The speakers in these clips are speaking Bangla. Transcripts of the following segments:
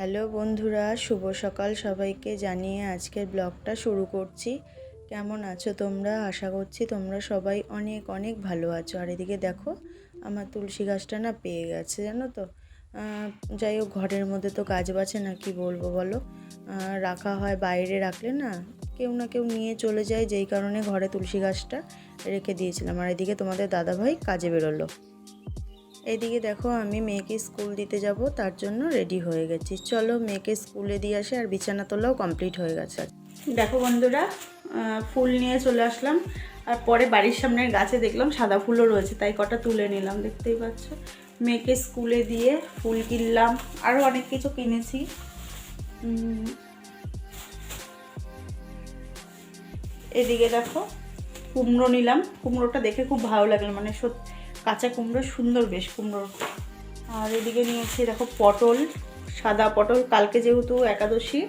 হ্যালো বন্ধুরা, শুভ সকাল সবাইকে। জানিয়ে আজকের ব্লগটা শুরু করছি। কেমন আছো তোমরা? আশা করছি তোমরা সবাই অনেক অনেক ভালো আছো। আর এদিকে দেখো, আমার তুলসী গাছটা না পেয়ে গেছে, জানো তো? যাই হোক, ঘরের মধ্যে তো কাজ বাছে না, কি বলব বলো? রাখা হয় বাইরে রাখলে না কেউ না কেউ নিয়ে চলে যায়, যেই কারণে ঘরে তুলসী গাছটা রেখে দিয়েছিলাম। আর এদিকে তোমাদের দাদাভাই কাজে বেরোলো। এদিকে দেখো, আমি মেয়েকে স্কুল দিতে যাব, তার জন্য রেডি হয়ে গেছি। চলো মেয়েকে স্কুলে দিয়ে আসে, আর বিছানা তোলাও কমপ্লিট হয়ে গেছে। দেখো বন্ধুরা ফুল নিয়ে চলে আসলাম, আর পরে বাড়ির সামনের গাছে দেখলাম সাদা ফুলও রয়েছে, তাই কটা তুলে নিলাম, দেখতেই পাচ্ছ। মেয়েকে স্কুলে দিয়ে ফুল কিনলাম আরও অনেক কিছু কিনেছি। এদিকে দেখো, কুমড়ো নিলাম, কুমড়োটা দেখে খুব ভালো লাগল মানে সত্যি কাঁচা কুমড়ো, সুন্দর বেশ কুমড়ো। আর এদিকে নিয়েছি দেখো পটল, সাদা পটল। কালকে যেহেতু একাদশী,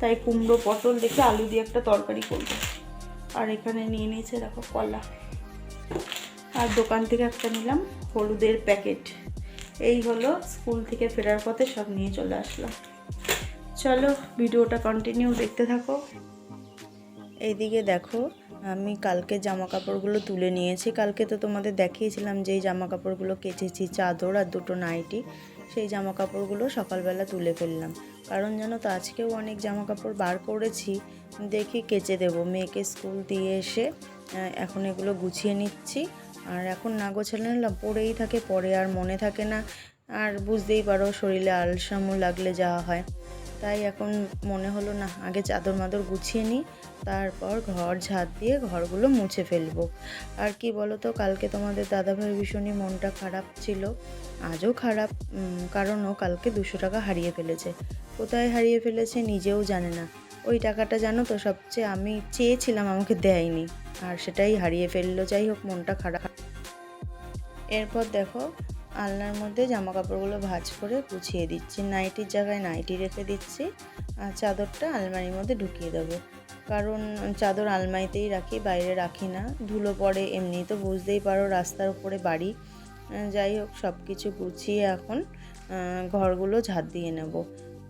তাই কুমড়ো, পটল দেখে আলু দিয়ে একটা তরকারি করব। আর এখানে নিয়ে নিয়েছে দেখো কলা। আর দোকান থেকে একটা নিলাম হলুদের প্যাকেট। এই হলো স্কুল থেকে ফেরার পথে সব নিয়ে চলে আসলাম। চলো, ভিডিওটা কন্টিনিউ দেখতে থাকো। এইদিকে দেখো, আমি কালকে জামা কাপড়গুলো তুলে নিয়েছি। কালকে তো তোমাদের দেখিয়েছিলাম যেই জামা কাপড়গুলো কেচেছি, চাদর আর দুটো নাইটি। সেই জামা কাপড়গুলো সকালবেলা তুলে ফেললাম। কারণ জানো তো, আজকেও অনেক জামা কাপড় বার করেছি। দেখি কেচে দেবো। মেয়েকে স্কুল দিয়ে এসে এখন এগুলো গুছিয়ে নিচ্ছি। আর এখন না গোছালে না পড়েই থাকে, পরে আর মনে থাকে না। আর বুঝতেই পারো, শরীরে আলসামও লাগলে যাওয়া হয়। তাই এখন মনে হলো না আগে চাদর মাদর গুছিয়ে নিই তারপর ঘর ঝাঁট দিয়ে ঘরগুলো মুছে ফেলব। আর কি বলো তো কালকে তোমাদের দাদাভাই ভীষণই মনটা খারাপ ছিল আজও খারাপ উম, কারণ ও কালকে দুশো টাকা হারিয়ে ফেলেছে। কোথায় হারিয়ে ফেলেছে নিজেও জানে না। ওই টাকাটা জানো তো সবচেয়ে আমি চেয়েছিলাম আমাকে দেয়নি আর সেটাই হারিয়ে ফেলল। যাই হোক মনটা খারাপ। এরপর দেখো আলনার মধ্যে জামা কাপড়গুলো ভাঁজ করে গুছিয়ে দিচ্ছি। নাইটির জায়গায় নাইটি রেখে দিচ্ছি আর চাদরটা আলমারির মধ্যে ঢুকিয়ে দেবো। কারণ চাদর আলমারিতেই রাখি, বাইরে রাখি না। ধুলো পড়ে এমনি তো বুঝতেই পারো রাস্তার উপরে বাড়ি। যাই হোক সব কিছু গুছিয়ে এখন ঘরগুলো ঝাড় দিয়ে নেব।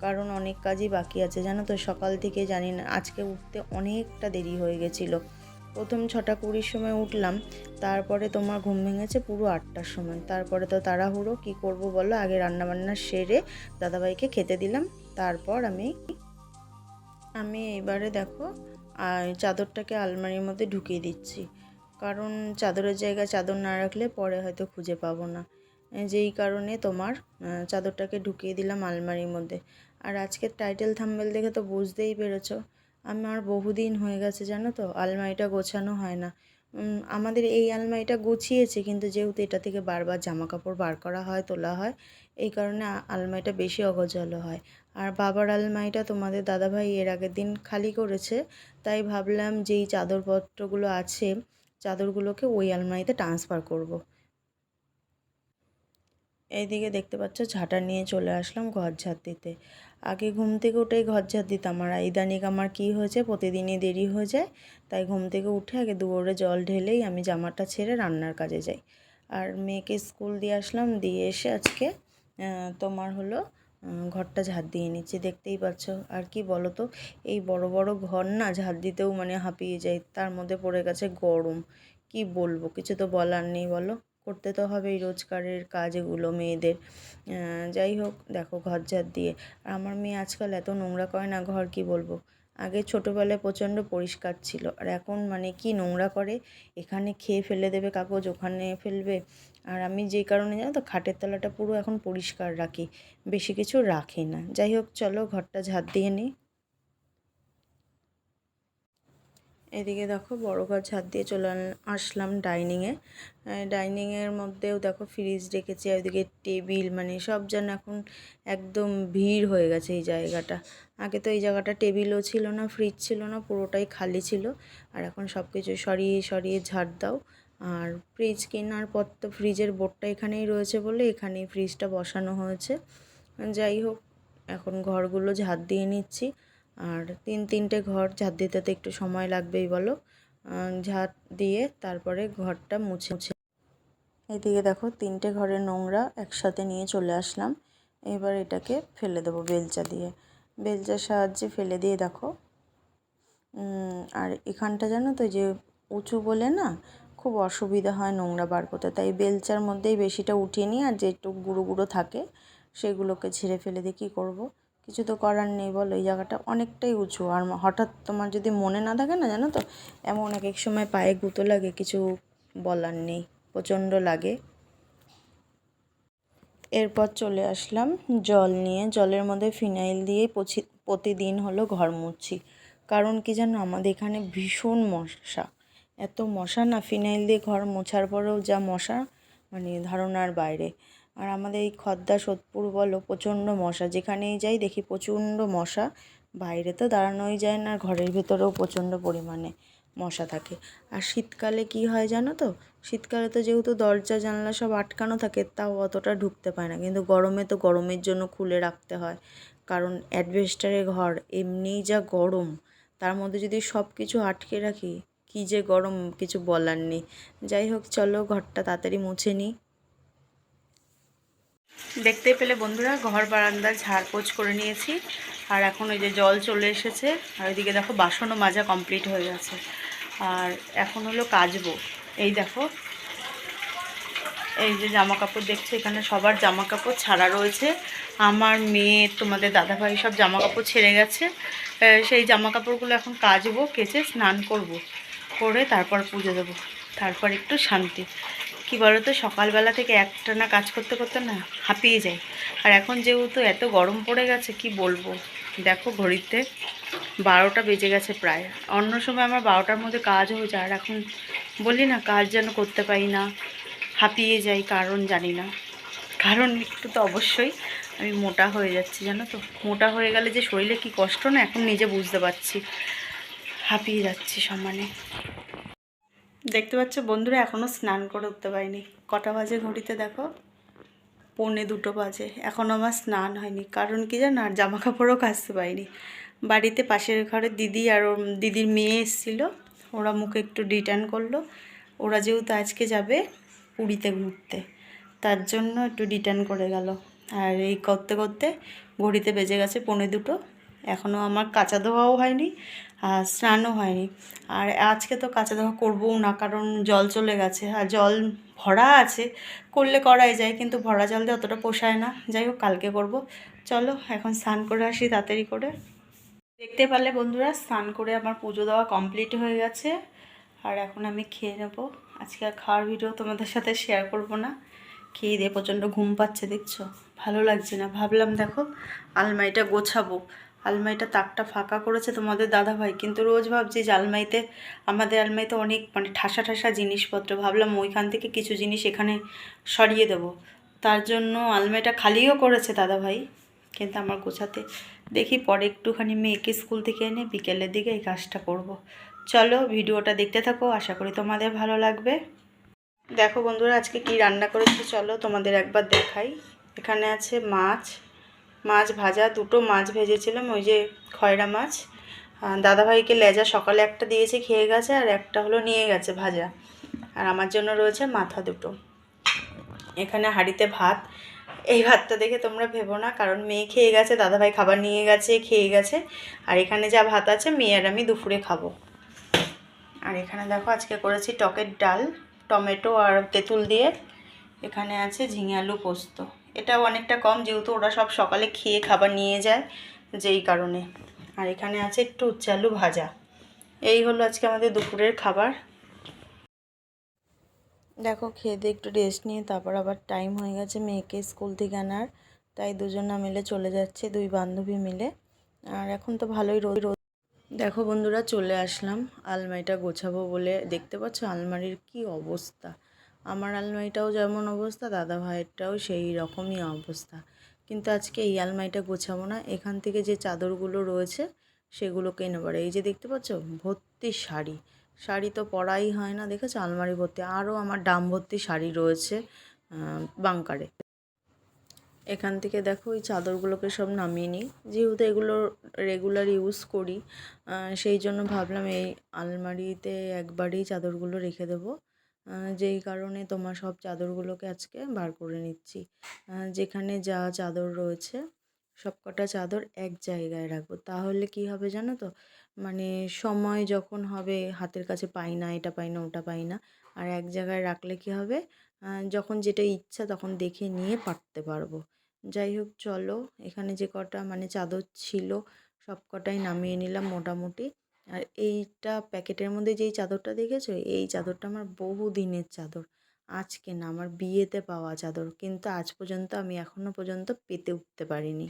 কারণ অনেক কাজই বাকি আছে, জানো তো? সকাল থেকে জানি না, আজকে উঠতে অনেকটা দেরি হয়ে গেছিল। প্রথম ছটা কুড়ির সময় উঠলাম, তারপরে তোমার ঘুম ভেঙেছে পুরো আটটার সময়। তারপরে তো তাড়াহুড়ো, কি করব বলো? আগে রান্নাবান্না সেরে দাদাভাইকে খেতে দিলাম, তারপর আমি আমি এবারে দেখো চাদরটাকে আলমারির মধ্যে ঢুকিয়ে দিচ্ছি। কারণ চাদরের জায়গায় চাদর না রাখলে পরে হয়তো খুঁজে পাবো না। যেই কারণে তোমার চাদরটাকে ঢুকিয়ে দিলাম আলমারির মধ্যে। আর আজকের টাইটেল থাম্বেল দেখে তো বুঝতেই পেরেছ। আমার বহুদিন হয়ে গেছে, জানো তো? আলমারিটা গোছানো হয় না। আমাদের এই আলমারিটা গুছিয়েছে, কিন্তু যেহেতু এটা থেকে বারবার জামা কাপড় বার করা হয়, তোলা হয়, এই কারণে আলমারিটা বেশি অগোছালো হয়। আর বাবার আলমারিটা তোমাদের দাদাভাই এর আগের দিন খালি করেছে, তাই ভাবলাম যেই চাদরপত্রগুলো আছে, চাদরগুলোকে ওই আলমারিতে ট্রান্সফার করব। এইদিকে দেখতে পাচ্ছ ঝাঁটা নিয়ে চলে আসলাম ঘর ঝাঁট দিতে। আগে ঘুম থেকে উঠেই ঘর ঝাঁট দিতাম, আর ইদানিক আমার কী হয়েছে, প্রতিদিনই দেরি হয়ে যায়, তাই ঘুম থেকে উঠে আগে দুয়ারে জল ঢেলেই আমি জামাটা ছেড়ে রান্নার কাজে যাই। আর মেয়েকে স্কুল দিয়ে আসলাম, দিয়ে এসে আজকে তোমার হলো ঘরটা ঝাঁট দিয়ে নিচ্ছি, দেখতেই পাচ্ছ। আর কি বলো তো এই বড় বড় ঘর না, ঝাঁট দিতেও মানে হাঁপিয়ে যায় তার মধ্যে পড়ে গেছে গরম। কি বলব, কিছু তো বলার নেই বলো। করতে তো হবেই রোজগারের কাজ এগুলো মেয়েদের যাই হোক, দেখো ঘর ঝাঁট দিয়ে। আর আমার মেয়ে আজকাল এত নোংরা করে না, ঘর কি বলব? আগে ছোটোবেলায় প্রচণ্ড পরিষ্কার ছিল। আর এখন মানে কি নোংরা করে? এখানে খেয়ে ফেলে দেবে কাগজ, ওখানে ফেলবে। আর আমি যেই কারণে জানো তো, খাটের তলাটা পুরো এখন পরিষ্কার রাখি, বেশি কিছু রাখি না। যাই হোক, চলো ঘরটা ঝাঁট দিয়ে নিই এদিকে দেখো বড় ঘর ঝাঁট দিয়ে চলে আসলাম ডাইনিংয়ে। ডাইনিংয়ের মধ্যেও দেখো ফ্রিজ রেখেছি ওইদিকে টেবিল মানে সব যেন এখন একদম ভিড় হয়ে গেছে এই জায়গাটা। আগে তো এই জায়গাটা টেবিলও ছিল না ফ্রিজ ছিল না, পুরোটাই খালি ছিল। আর এখন সব কিছু সরিয়ে সরিয়ে ঝাড় দাও। আর ফ্রিজ কেনার পর তো ফ্রিজের বোর্ডটা এখানেই রয়েছে বলে এখানেই ফ্রিজটা বসানো হয়েছে। যাই হোক, এখন ঘরগুলো ঝাঁট দিয়ে নিচ্ছি। আর তিন তিনটে ঘর, ঝাঁট দিতে তো একটু সময় লাগবেই বলো। ঝাঁট দিয়ে তারপরে ঘরটা মুছে মুছে। এদিকে দেখো, তিনটে ঘরের নোংরা একসাথে নিয়ে চলে আসলাম। এবার এটাকে ফেলে দেবো বেলচা দিয়ে। বেলচার সাহায্যে ফেলে দিয়ে দেখো। আর এখানটা জানো তো যে উঁচু বলে না, খুব অসুবিধা হয় নোংরা বার করতে। তাই বেলচার মধ্যেই বেশিটা উঠিয়ে নিই, আর যেটুকু গুঁড়ো গুঁড়ো থাকে, সেগুলোকে ঝেড়ে ফেলে দিয়ে কী করব? কিছু তো করার নেই বলো, এই জায়গাটা অনেকটাই উঁচু। আর হঠাৎ তোমার যদি মনে না থাকে না জানো তো, এমন এক এক সময় পায়ে গুঁতো লাগে, কিছু বলার নেই, প্রচণ্ড লাগে। এরপর চলে আসলাম জল নিয়ে। জলের মধ্যে ফিনাইল দিয়ে প্রতিদিন হলো ঘর মুছছি। কারণ কি জানো, আমাদের এখানে ভীষণ মশা। এত মশা না, ফিনাইল দিয়ে ঘর মোছার পরেও যা মশা মানে ধারণার বাইরে। আর আমাদের এই খদ্দা, সোদপুর বলো, প্রচণ্ড মশা। যেখানেই যাই দেখি প্রচণ্ড মশা। বাইরে তো দাঁড়ানোই যায় না, ঘরের ভেতরেও প্রচণ্ড পরিমাণে মশা থাকে। আর শীতকালে কি হয় জানো তো? শীতকালে তো যেহেতু দরজা, জানলা সব আটকানো থাকে, তাও অতটা ঢুকতে পায় না। কিন্তু গরমে তো গরমের জন্য খুলে রাখতে হয়। কারণ অ্যাডভেস্টারের ঘর, এমনিই যা গরম। তার মধ্যে যদি সব কিছু আটকে রাখি, কী যে গরম, কিছু বলার নেই। যাই হোক, চলো ঘরটা তাড়াতাড়ি মুছে নিই। দেখতে পেলে বন্ধুরা, ঘর বারান্দা ঝাড়পোছ করে নিয়েছি। আর এখন ওই যে জল চলে এসেছে, আর ওইদিকে দেখো বাসনও মাজা কমপ্লিট হয়ে গেছে। আর এখন হলো কাচবো। এই দেখো, এই যে জামা কাপড় দেখছ, এখানে সবার জামা কাপড় ছাড়া রয়েছে। আমার মেয়ে, তোমাদের দাদাভাই সব জামা কাপড় ছেড়ে গেছে। সেই জামা কাপড়গুলো এখন কাচবো, কেচে স্নান করব। করে তারপর পুজো দেবো। তারপর একটু শান্তি। কি বলো তো সকালবেলা থেকে একটানা কাজ করতে করতে না হাঁপিয়ে যায়। আর এখন যেহেতু এত গরম পড়ে গেছে, কি বলব? দেখো ঘড়িতে বারোটা বেজে গেছে প্রায়। অন্য সময় আমার বারোটার মধ্যে কাজ হয়ে যায়। আর এখন বলি না, কাজ যেন করতে পারি না, হাঁপিয়ে যাই, কারণ জানি না। কারণ একটু তো অবশ্যই আমি মোটা হয়ে যাচ্ছি, জানো তো? মোটা হয়ে গেলে যে শরীরে কি কষ্ট না, এখন নিজে বুঝতে পারছি। হাঁপিয়ে যাচ্ছি সমানে। দেখতে পাচ্ছ বন্ধুরা এখনও স্নান করে উঠতে পারিনি। কটা বাজে ঘড়িতে দেখো? পৌনে দুটো বাজে। এখনও আমার স্নান হয়নি। কারণ কি জানো, আর জামা কাপড়ও কাচতে পারিনি। বাড়িতে পাশের ঘরে দিদি আর ওর দিদির মেয়ে এসেছিল। ওরা মুখে একটু রিটার্ন করল। ওরা যেহেতু আজকে যাবে পুরীতে ঘুরতে, তার জন্য একটু রিটার্ন করে গেল। আর এই করতে করতে ঘড়িতে বেজে গেছে পৌনে দুটো। এখনও আমার কাঁচা ধোয়াও হয়নি, আর স্নানও হয়নি। আর আজকে তো কাঁচা ধোয়া করবও না, কারণ জল চলে গেছে। আর জল ভরা আছে, করলে করাই যায়, কিন্তু ভরা জল দিয়ে অতটা পোষায় না। যাই হোক, কালকে করব। চলো, এখন স্নান করে আসি তাড়াতাড়ি করে। দেখতে পারলে বন্ধুরা, স্নান করে আমার পুজো দেওয়া কমপ্লিট হয়ে গেছে। আর এখন আমি খেয়ে নেব। আজকে আর খাওয়ার ভিডিও তোমাদের সাথে শেয়ার করব না। খেয়ে দিয়ে প্রচণ্ড ঘুম পাচ্ছে, দেখছ? ভালো লাগছে না। ভাবলাম, দেখো, আলমারিটা গোছাবো। আলমারিটা তাকটা ফাঁকা করেছে তোমাদের দাদাভাই। কিন্তু রোজ ভাবছি যে আলমারিতে, আমাদের আলমারিতে অনেক মানে ঠাসা ঠাসা জিনিসপত্র। ভাবলাম ওইখান থেকে কিছু জিনিস এখানে সরিয়ে দেবো। তার জন্য আলমারিটা খালিও করেছে দাদাভাই। কিন্তু আমার গোছাতে দেখি পরে একটুখানি মেয়েকে স্কুল থেকে এনে বিকেলের দিকে এই কাজটা করব। চলো ভিডিওটা দেখতে থাকো, আশা করি তোমাদের ভালো লাগবে। দেখো বন্ধুরা, আজকে কি রান্না করেছি চলো তোমাদের একবার দেখাই। এখানে আছে মাছ মাছ ভাজা, দুটো মাছ ভেজেছিলাম, ওই যে খয়রা মাছ। দাদাভাইকে লেজা সকালে একটা দিয়েছি খেয়ে গেছে, আর একটা হলো নিয়ে গেছে ভাজা। আর আমার জন্য রয়েছে মাথা দুটো। এখানে হাঁড়িতে ভাত। এই ভাতটা দেখে তোমরা ভেবো না, কারণ মেয়ে খেয়ে গেছে, দাদাভাই খাবার নিয়ে গেছে, খেয়ে গেছে। আর এখানে যা ভাত আছে, মেয়ে আর আমি দুপুরে খাব। আর এখানে দেখো আজকে করেছি টকের ডাল, টমেটো আর তেঁতুল দিয়ে। এখানে আছে ঝিঙে আলু পোস্ত। এটাও অনেকটা কম, যেহেতু ওরা সব সকালে খেয়ে খাবার নিয়ে যায়, যেই কারণে। আর এখানে আছে একটু আলু ভাজা। এই হলো আজকে আমাদের দুপুরের খাবার। দেখো, খেয়ে দিয়ে একটু রেস্ট নিয়ে, তারপর আবার টাইম হয়ে গেছে মেয়েকে স্কুল থেকে আনার। তাই দুজনা মিলে চলে যাচ্ছে, দুই বান্ধবী মিলে। আর এখন তো ভালোই রোদ রোদ। দেখো বন্ধুরা, চলে আসলাম। আলমারিটা গোছাবো বলে দেখতে পাচ্ছ আলমারির কি অবস্থা। আমার আলমারিটাও যেমন অবস্থা, দাদা ভাইয়েরটাও সেই রকমই অবস্থা। কিন্তু আজকে এই আলমারিটা গোছাবো না, এখান থেকে যে চাদরগুলো রয়েছে সেগুলোকে নেবার এই যে দেখতে পাচ্ছ, ভর্তি শাড়ি। শাড়ি তো পরাই হয় না, দেখেছ? আলমারি ভর্তি। আরও আমার ডাম ভর্তি শাড়ি রয়েছে বাংকারে। এখান থেকে দেখো, এই চাদরগুলোকে সব নামিয়ে নিই। যেহেতু এগুলো রেগুলার ইউজ করি সেই জন্য ভাবলাম এই আলমারিতে একবারেই চাদরগুলো রেখে দেবো। যেই কারণে তোমার সব চাদরগুলোকে আজকে বার করে নিচ্ছি। যেখানে যা চাদর রয়েছে সব কটা চাদর এক জায়গায় রাখব। তাহলে কি হবে জানো তো? মানে সময় যখন হবে, হাতের কাছে পাই না, এটা পাই না, ওটা পাই না, আর এক জায়গায় রাখলে কি হবে? যখন যেটা ইচ্ছা তখন দেখে নিয়ে পারতে পারব। যাই হোক, চলো, এখানে যে কটা মানে চাদর ছিল সব কটাই নামিয়ে নিলাম মোটামুটি। আর এইটা প্যাকেটের মধ্যে যেই চাদরটা দেখেছ? এই চাদরটা আমার বহু দিনের চাদর। আজকে না, আমার বিয়েতে পাওয়া চাদর। কিন্তু আজ পর্যন্ত আমি এখনও পর্যন্ত পেতে উঠতে পারিনি।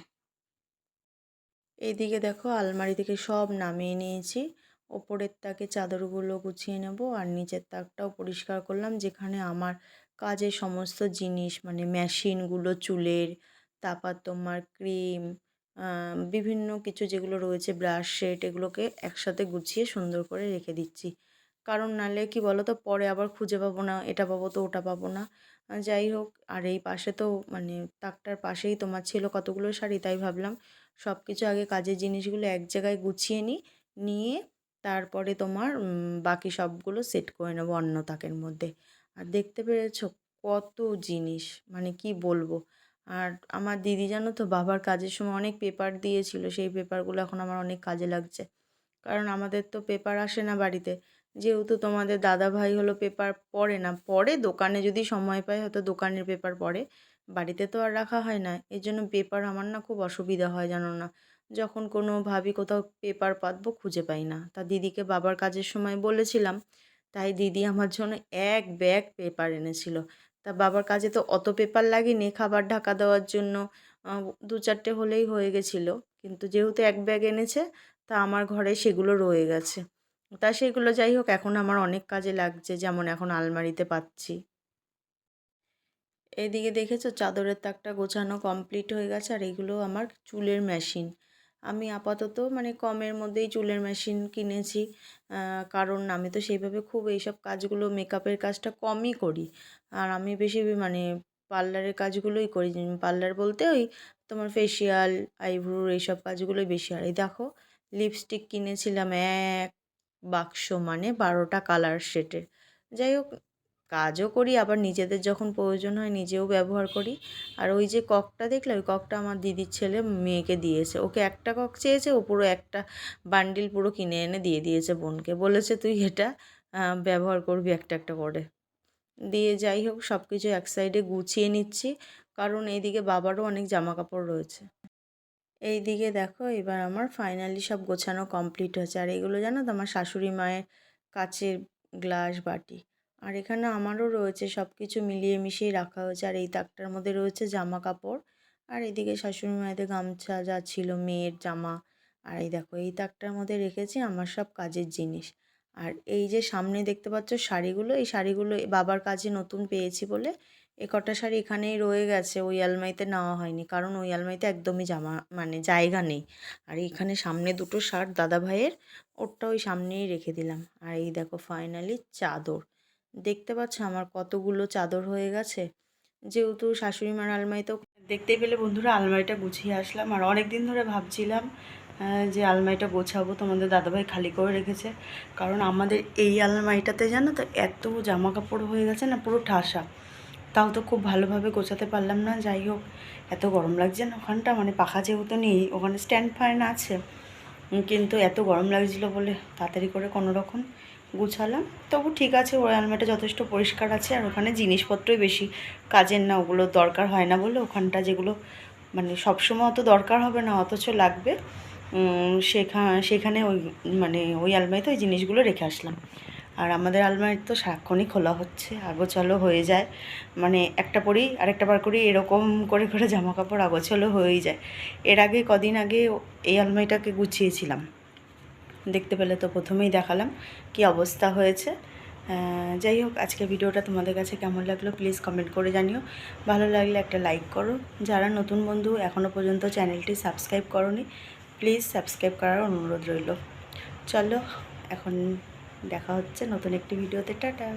এইদিকে দেখো, আলমারি থেকে সব নামিয়ে নিয়েছি। ওপরের তাকে চাদরগুলো গুছিয়ে নেব আর নিচের তাকটাও পরিষ্কার করলাম, যেখানে আমার কাজের সমস্ত জিনিস মানে মেশিনগুলো, চুলের, তারপর তোমার ক্রিম বিভিন্ন কিছু যেগুলো রয়েছে ব্রাশ সেট এগুলোকে একসাথে গুছিয়ে সুন্দর করে রেখে দিচ্ছি। কারণ নালে কি বলো তো পরে আবার খুঁজে পাবো না, এটা পাবো তো, ওটা পাবো না। যাই হোক, আর এই পাশে তো মানে তাকটার পাশেই তোমার ছিল কতগুলো শাড়ি, তাই ভাবলাম সব কিছু আগে কাজের জিনিসগুলো এক জায়গায় গুছিয়ে নিই নিয়ে তারপরে তোমার বাকি সবগুলো সেট করে নেব অন্য তাকের মধ্যে। আর দেখতে পেরেছ কত জিনিস মানে কি বলব? আর আমার দিদি, জানো তো, বাবার কাজের সময় অনেক পেপার দিয়েছিল। সেই পেপারগুলো এখন আমার অনেক কাজে লাগছে। কারণ আমাদের তো পেপার আসে না বাড়িতে। যেহেতু তোমাদের দাদা ভাই হলো পেপার পড়ে না, পড়ে দোকানে যদি সময় পায় হয়তো দোকানের পেপার পড়ে। বাড়িতে তো আর রাখা হয় না। এর জন্য পেপার আমার না খুব অসুবিধা হয়, জানো না। যখন কোনো ভাবি কোথাও পেপার পাতবো খুঁজে পাই না। তা দিদিকে বাবার কাজের সময় বলেছিলাম, তাই দিদি আমার জন্য এক ব্যাগ পেপার এনেছিল। তা বাবার কাজে তো অত পেপার লাগেনি খাবার ঢাকা দেওয়ার জন্য দু চারটে হলেই হয়ে গেছিল। কিন্তু যেহেতু এক ব্যাগ এনেছে, তা আমার ঘরে সেগুলো রয়ে গেছে। তা সেগুলো যাই হোক, এখন আমার অনেক কাজে লাগছে, যেমন এখন আলমারিতে পাচ্ছি। এদিকে দেখেছ, চাদরের তাকটা গোছানো কমপ্লিট হয়ে গেছে, আর এগুলো আমার চুলের মেশিন আমি আপাতত মানে কমের মধ্যেই চুলের মেশিন কিনেছি। কারণ আমি তো সেইভাবে খুব এইসব কাজগুলো মেকআপের কাজটা কমই করি। আর আমি বেশি মানে পার্লারের কাজগুলোই করি। পার্লার বলতে ওই তোমার ফেসিয়াল আইব্রোর এইসব কাজগুলোই বেশি আর এই দেখো লিপস্টিক কিনেছিলাম এক বাক্স মানে বারোটা কালার সেটের যাই হোক কাজও করি, আবার নিজেদের যখন প্রয়োজন হয় নিজেও ব্যবহার করি। আর ওই যে ককটা দেখলে, ওই ককটা আমার দিদির ছেলে মেয়েকে দিয়েছে। ওকে একটা কক চেয়েছে, ও পুরো একটা বান্ডিল পুরো কিনে এনে দিয়ে দিয়েছে বোনকে। বলেছে, তুই এটা ব্যবহার করবি একটা একটা করে। দিয়ে যাই হোক সব কিছু এক সাইডে গুছিয়ে নিচ্ছি। কারণ এইদিকে বাবারও অনেক জামা কাপড় রয়েছে। এই দিকে দেখো, এবার আমার ফাইনালি সব গোছানো কমপ্লিট হয়েছে। আর এগুলো জানো তো, আমার শাশুড়ি মায়ের কাচের গ্লাস বাটি। আর এখানে আমারও রয়েছে সব কিছু মিলিয়ে মিশিয়ে রাখা হয়েছে। আর এই তাকটার মধ্যে রয়েছে জামা কাপড়। আর এদিকে শাশুড়ি মায়েদের গামছা যা ছিল, মেয়ের জামা। আর এই দেখো, এই তাকটার মধ্যে রেখেছি আমার সব কাজের জিনিস। আর এই যে সামনে দেখতে পাচ্ছ শাড়িগুলো, এই শাড়িগুলো বাবার কাজে নতুন পেয়েছি বলে এ কটা শাড়ি এখানেই রয়ে গেছে। ওই আলমারিতে নেওয়া হয়নি, কারণ ওই আলমারিতে একদমই জামা মানে জায়গা নেই। আর এখানে সামনে দুটো শার্ট, দাদা ভাইয়ের, ওরটা ওই সামনেই রেখে দিলাম। আর এই দেখো ফাইনালি চাদর। দেখতে পাচ্ছ আমার কতগুলো চাদর হয়ে গেছে। যেহেতু শাশুড়ি মার আলমারিতেও দেখতে পেলে বন্ধুরা আলমারিটা গুছিয়ে আসলাম। আর অনেক দিন ধরে ভাবছিলাম যে আলমারিটা গোছাবো, তোমাদের দাদাভাই খালি করে রেখেছে। কারণ আমাদের এই আলমারিটাতে জানো তো, এত জামা কাপড় হয়ে গেছে না, পুরো ঠাসা। তাও তো খুব ভালোভাবে গোছাতে পারলাম না। যাই হোক, এত গরম লাগছে না ওখানটা মানে পাখা যেহেতু নেই, ওখানে স্ট্যান্ড ফ্যান আছে। কিন্তু এত গরম লাগছিল বলে তাড়াতাড়ি করে কোনো রকম গুছালাম। তবু ঠিক আছে ওই আলমারিটা যথেষ্ট পরিষ্কার আছে আর ওখানে জিনিসপত্রই বেশি কাজের না, ওগুলো দরকার হয় না বলে ওখানটা যেগুলো মানে সবসময় অত দরকার হবে না, অথচ লাগবে। সেখানে সেখানে ওই মানে ওই আলমারিতে ওই জিনিসগুলো রেখে আসলাম। আর আমাদের আলমারি তো সারাক্ষণই খোলা হচ্ছে, আগোছালো হয়ে যায়। মানে একটা পরি আরেকটা বার করি এরকম করে করে জামা কাপড় আগোছালো হয়েই যায়। এর আগে কদিন আগে এই আলমারিটাকে গুছিয়েছিলাম। দেখতে পেলে তো প্রথমেই দেখালাম কি অবস্থা হয়েছে। যাই হোক, আজকে ভিডিওটা তোমাদের কাছে কেমন লাগল প্লিজ কমেন্ট করে জানিও। ভালো লাগলে একটা লাইক করো। যারা নতুন বন্ধু এখনও পর্যন্ত চ্যানেলটি সাবস্ক্রাইব করনি প্লিজ সাবস্ক্রাইব করার অনুরোধ রইল। চলো, এখন দেখা হচ্ছে নতুন একটি ভিডিওতে। টাটা!